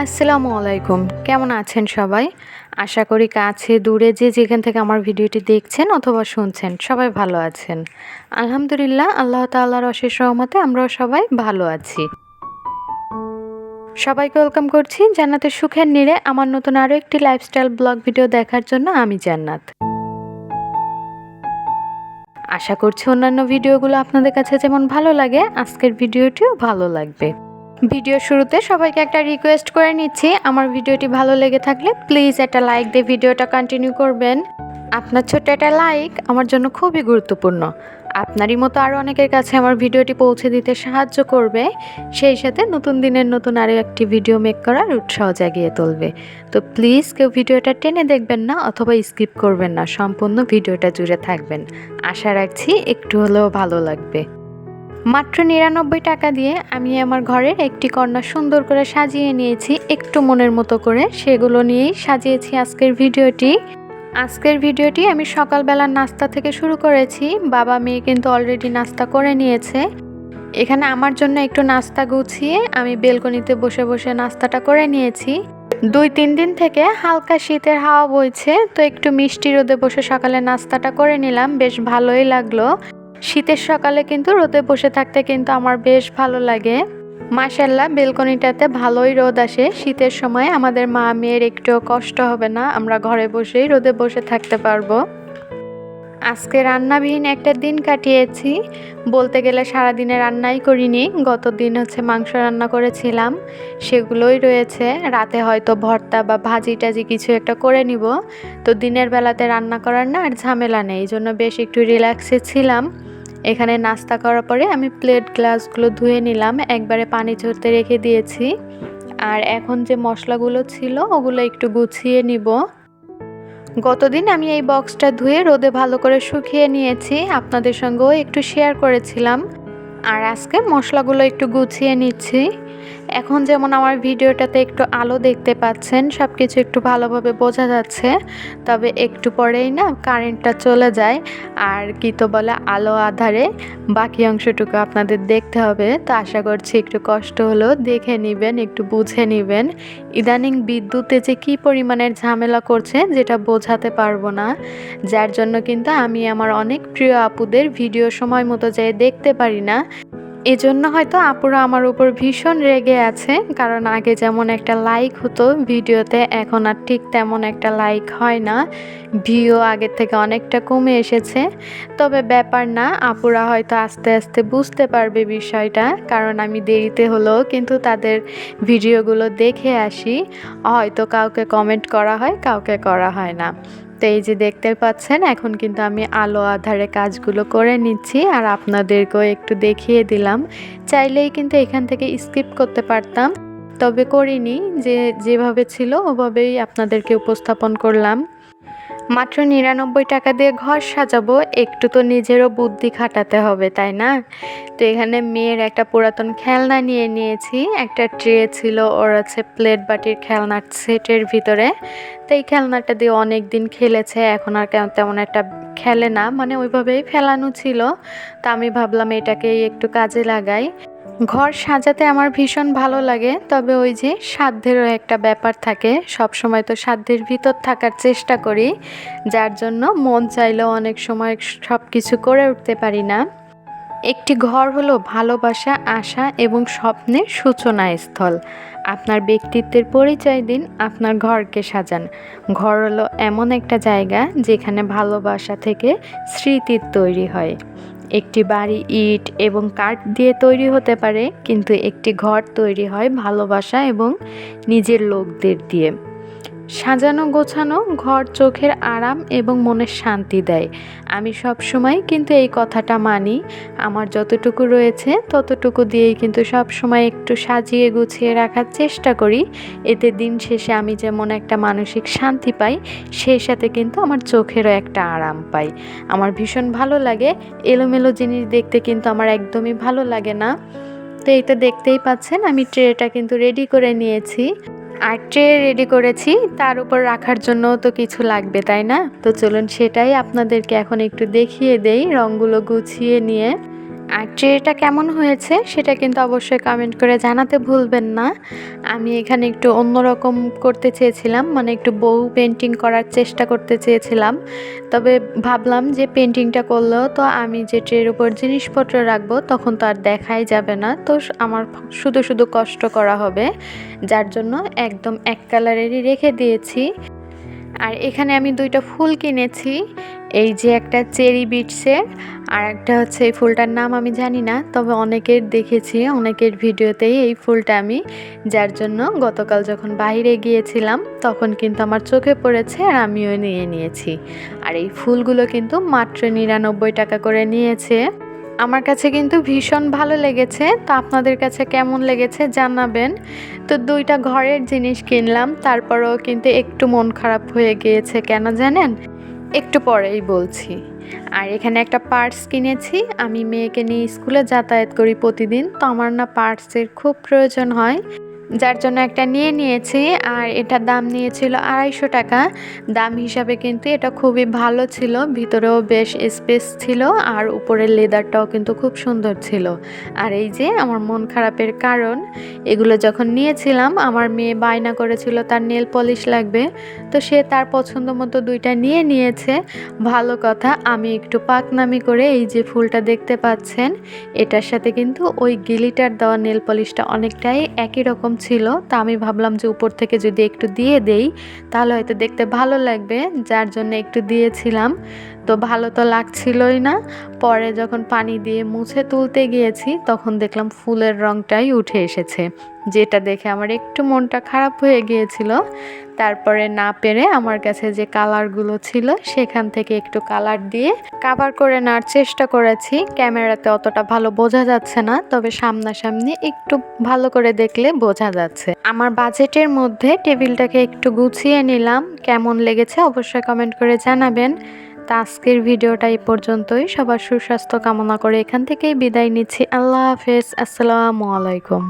আসসালামু আলাইকুম। কেমন আছেন সবাই? আশা করি কাছে দূরে যে যেখান থেকে আমার ভিডিওটি দেখছেন অথবা শুনছেন, সবাই ভালো আছেন। আলহামদুলিল্লাহ, আল্লাহ তাল্লাহর অশেষ রহমতে আমরাও সবাই ভালো আছি। সবাইকে ওয়েলকাম করছি জান্নাতের সুখের নিরে আমার নতুন আরও একটি লাইফস্টাইল ব্লগ ভিডিও দেখার জন্য আমি জান্নাত। আশা করছি অন্যান্য ভিডিওগুলো আপনাদের কাছে যেমন ভালো লাগে, আজকের ভিডিওটিও ভালো লাগবে। ভিডিও শুরুতে সবাইকে একটা রিকোয়েস্ট করে নিচ্ছি। আমার ভিডিওটি ভালো লেগে থাকলে প্লিজ একটা লাইক দিয়ে ভিডিওটা কন্টিনিউ করবেন। আপনার ছোট্ট একটা লাইক আমার জন্য খুবই গুরুত্বপূর্ণ। আপনারই মতো আরও অনেকের কাছে আমার ভিডিওটি পৌঁছে দিতে সাহায্য করবে। সেই সাথে নতুন দিনের নতুন আরও একটি ভিডিও মেক করার উৎসাহ জাগিয়ে তুলবে। তো প্লিজ কেউ ভিডিওটা টেনে দেখবেন না অথবা স্কিপ করবেন না। সম্পূর্ণ ভিডিওটা জুড়ে থাকবেন। আশা রাখছি একটু হলেও ভালো লাগবে। মাত্র নিরানব্বই টাকা দিয়ে আমি আমার ঘরের একটি কর্নার সুন্দর করে সাজিয়ে নিয়েছি একটু মনের মতো করে। সেগুলো নিয়েই সাজিয়েছি আজকের ভিডিওটি। আজকের ভিডিওটি আমি সকালবেলার নাস্তা থেকে শুরু করেছি। বাবা, মেয়ে কিন্তু অলরেডি নাস্তা করে নিয়েছে। এখানে আমার জন্য একটু নাস্তা গুছিয়ে আমি বেলকনিতে বসে বসে নাস্তাটা করে নিয়েছি। দুই, তিন দিন থেকে হালকা শীতের হাওয়া বইছে, তো একটু মিষ্টি রোদে বসে সকালে নাস্তাটা করে নিলাম। বেশ ভালোই লাগল। শীতের সকালে কিন্তু রোদে বসে থাকতে কিন্তু আমার বেশ ভালো লাগে। মাসাল্লাহ বেলকনিটাতে ভালোই রোদ আসে। শীতের সময় আমাদের মা মেয়ের একটু কষ্ট হবে না, আমরা ঘরে বসেই রোদে বসে থাকতে পারব। আজকে রান্নাবিহীন একটা দিন কাটিয়েছি। বলতে গেলে সারাদিনে রান্নাই করিনি গত দিন হচ্ছে মাংস রান্না করেছিলাম, সেগুলোই রয়েছে। রাতে হয়তো ভর্তা বা ভাজি টাজি কিছু একটা করে নিব। তো দিনের বেলাতে রান্না করার না আর ঝামেলা নেই, এই জন্য বেশ একটু রিল্যাক্সে ছিলাম। এখানে নাস্তা করার পরে আমি প্লেট গ্লাসগুলো ধুয়ে নিলাম, একবারে পানি ঝরতে রেখে দিয়েছি। আর এখন যে মশলাগুলো ছিল, ওগুলো একটু গুছিয়ে নিব। গতদিন আমি এই বক্সটা ধুয়ে রোদে ভালো করে শুকিয়ে নিয়েছি। আপনাদের সঙ্গেও একটু শেয়ার করেছিলাম। আর আজকে মশলাগুলো একটু গুছিয়ে নিচ্ছি। এখন যেমন আমার ভিডিওটাতে একটু আলো দেখতে পাচ্ছেন সব কিছু একটু ভালোভাবে বোঝা যাচ্ছে। তবে একটু পরেই না কারেন্টটা চলে যায়। আর কি তো বলে, আলো আধারে। বাকি অংশটুকু আপনাদের দেখতে হবে। তো আশা করছি একটু কষ্ট হলো, দেখে নেবেন, একটু বুঝে নেবেন। ইদানিং বিদ্যুতে যে কি পরিমাণের ঝামেলা করছে, যেটা বোঝাতে পারব না। যার জন্য কিন্তু আমি আমার অনেক প্রিয় আপুদের ভিডিও সময় মতো যেয়ে দেখতে পারি না। এজন্য হয়তো আপুরা আমার উপর ভীষণ রেগে আছে, কারণ আগে যেমন একটা লাইক হতো ভিডিওতে, এখন আর ঠিক তেমন একটা লাইক হয় না। ভিউ আগের থেকে অনেকটা কমে এসেছে। তবে ব্যাপার না, আপুরা হয়তো আস্তে আস্তে বুঝতে পারবে বিষয়টা, কারণ আমি দেরিতে হলেও কিন্তু তাদের ভিডিওগুলো দেখে আসি। হয়তো কাউকে কমেন্ট করা হয়, কাউকে করা হয় না। তো এই যে দেখতে পাচ্ছেন, এখন কিন্তু আমি আলো আধারে কাজগুলো করে নিচ্ছি আর আপনাদেরকেও একটু দেখিয়ে দিলাম। চাইলেই কিন্তু এখান থেকে স্কিপ করতে পারতাম, তবে করিনি। যে, যেভাবে ছিল ওভাবেই আপনাদেরকে উপস্থাপন করলাম। মাত্র নিরানব্বই টাকা দিয়ে ঘর সাজাবো, একটু তো নিজেরও বুদ্ধি খাটাতে হবে, তাই না? তো এখানে মেয়ের একটা পুরাতন খেলনা নিয়ে নিয়েছি, একটা ট্রে ছিল, ওর আছে প্লেট বাটির খেলনার সেটের ভিতরে। তো এই খেলনাটা দিয়ে অনেক দিন খেলেছে, এখন আর তেমন একটা খেলে না মানে ওইভাবেই ফেলানো ছিল। তা আমি ভাবলাম এটাকেই একটু কাজে লাগাই। ঘর সাজাতে আমার ভীষণ ভালো লাগে, তবে ওই যে সাধ্যেরও একটা ব্যাপার থাকে সব সময় তো সাধ্যের ভিতর থাকার চেষ্টা করি, যার জন্য মন চাইলেও অনেক সময় সব কিছু করে উঠতে পারি না। একটি ঘর হলো ভালোবাসা, আশা এবং স্বপ্নের সূচনা স্থল আপনার ব্যক্তিত্বের পরিচয় দিন, আপনার ঘরকে সাজান। ঘর হলো এমন একটা জায়গা যেখানে ভালোবাসা থেকে স্মৃতির তৈরি হয়। একটি বাড়ি, ইট এবং কাঠ দিয়ে তৈরি হতে পারে, কিন্তু একটি ঘর তৈরি হয় ভালোবাসা এবং নিজের লোকদের দিয়ে। সাজানো গোছানো ঘর চোখের আরাম এবং মনের শান্তি দেয়। আমি সব সময় কিন্তু এই কথাটা মানি। আমার যতটুকু রয়েছে ততটুকু দিয়েই কিন্তু সব সময় একটু সাজিয়ে গুছিয়ে রাখার চেষ্টা করি। এতে দিন শেষে আমি যেমন একটা মানসিক শান্তি পাই, সেই সাথে কিন্তু আমার চোখেরও একটা আরাম পাই। আমার ভীষণ ভালো লাগে। এলোমেলো জিনিস দেখতে কিন্তু আমার একদমই ভালো লাগে না। তো এইটা দেখতেই পাচ্ছেন, আমি ট্রেটা কিন্তু রেডি করে নিয়েছি। আর ট্রে রেডি করেছি, তার উপর রাখার জন্য তো কিছু লাগবে, তাই না? তো চলুন সেটাই আপনাদেরকে এখন একটু দেখিয়ে দেই, রঙগুলো গুছিয়ে নিয়ে। আর ট্রেটা কেমন হয়েছে সেটা কিন্তু অবশ্যই কমেন্ট করে জানাতে ভুলবেন না। আমি এখানে একটু অন্যরকম করতে চেয়েছিলাম মানে একটু বউ পেন্টিং করার চেষ্টা করতে চেয়েছিলাম। তবে ভাবলাম যে পেন্টিংটা করলেও তো আমি যে ট্রের উপর জিনিসপত্র রাখব তখন তো আর দেখাই যাবে না। তো আমার শুধু শুধু কষ্ট করা হবে, যার জন্য একদম এক কালারেরই রেখে দিয়েছি। আর এখানে আমি দুইটা ফুল কিনেছি। এই যে একটা চেরি বিটসের আর একটা হচ্ছে এই ফুলটার নাম আমি জানি না, তবে অনেকের দেখেছি, অনেকের ভিডিওতেই এই ফুলটা আমি। যার জন্য গতকাল যখন বাইরে গিয়েছিলাম, তখন কিন্তু আমার চোখে পড়েছে আর আমিও নিয়ে নিয়েছি। আর এই ফুলগুলো কিন্তু মাত্র নিরানব্বই টাকা করে নিয়েছে। আমার কাছে কিন্তু ভীষণ ভালো লেগেছে। তো আপনাদের কাছে কেমন লেগেছে জানাবেন। তো দুইটা ঘরের জিনিস কিনলাম, তারপরও কিন্তু একটু মন খারাপ হয়ে গিয়েছে কেন জানেন? একটু পরেই বলছি। আর এখানে একটা পার্টস কিনেছি, আমি মেয়েকে নিয়ে স্কুলে যাতায়াত করি প্রতিদিন। তো আমার না পার্টসের খুব প্রয়োজন হয়। যার জন্য একটা নিয়ে নিয়েছি আর এটার দাম নিয়েছিল আড়াইশো টাকা। দাম হিসাবে কিন্তু এটা খুবই ভালো ছিল, ভিতরেও বেশ স্পেস ছিল আর উপরের লেদারটাও কিন্তু খুব সুন্দর ছিল। আর এই যে আমার মন খারাপের কারণ, এগুলো যখন নিয়েছিলাম, আমার মেয়ে বায়না করেছিল তার নেল পলিশ লাগবে, তো সে তার পছন্দ মতো দুইটা নিয়ে নিয়েছে। ভালো কথা, আমি একটু পাকনামি করে এই যে ফুলটা দেখতে পাচ্ছেন, এটার সাথে কিন্তু ওই গিলিটার দেওয়া নেল পলিশটা অনেকটাই একই রকম ছিল, তা আমি ভাবলাম যে উপর থেকে যদি একটু দিয়ে দেই, তাহলে হয়তো দেখতে ভালো লাগবে, যার জন্য একটু দিয়েছিলাম। তো ভালো তো লাগছিলই না। পরে যখন পানি দিয়ে মুছে তুলতে গিয়েছি, তখন দেখলাম ফুলের রংটাই উঠে এসেছে। যেটা দেখে আমার একটু মনটা খারাপ হয়ে গিয়েছিল। তারপরে না পেরে আমার কাছে যে কালারগুলো ছিল, সেখান থেকে একটু কালার দিয়ে কাভার করে নেওয়ার চেষ্টা করেছি। ক্যামেরাতে অতটা ভালো বোঝা যাচ্ছে না, তবে সামনাসামনি একটু ভালো করে দেখলে বোঝা যাচ্ছে। আমার বাজেটের মধ্যে টেবিলটাকে একটু গুছিয়ে নিলাম। কেমন লেগেছে অবশ্যই কমেন্ট করে জানাবেন। তা আজকের ভিডিওটা এই পর্যন্তই। সবার সুস্বাস্থ্য কামনা করে এখান থেকেই বিদায় নিচ্ছি। আল্লাহ হাফেজ। আসসালামু আলাইকুম।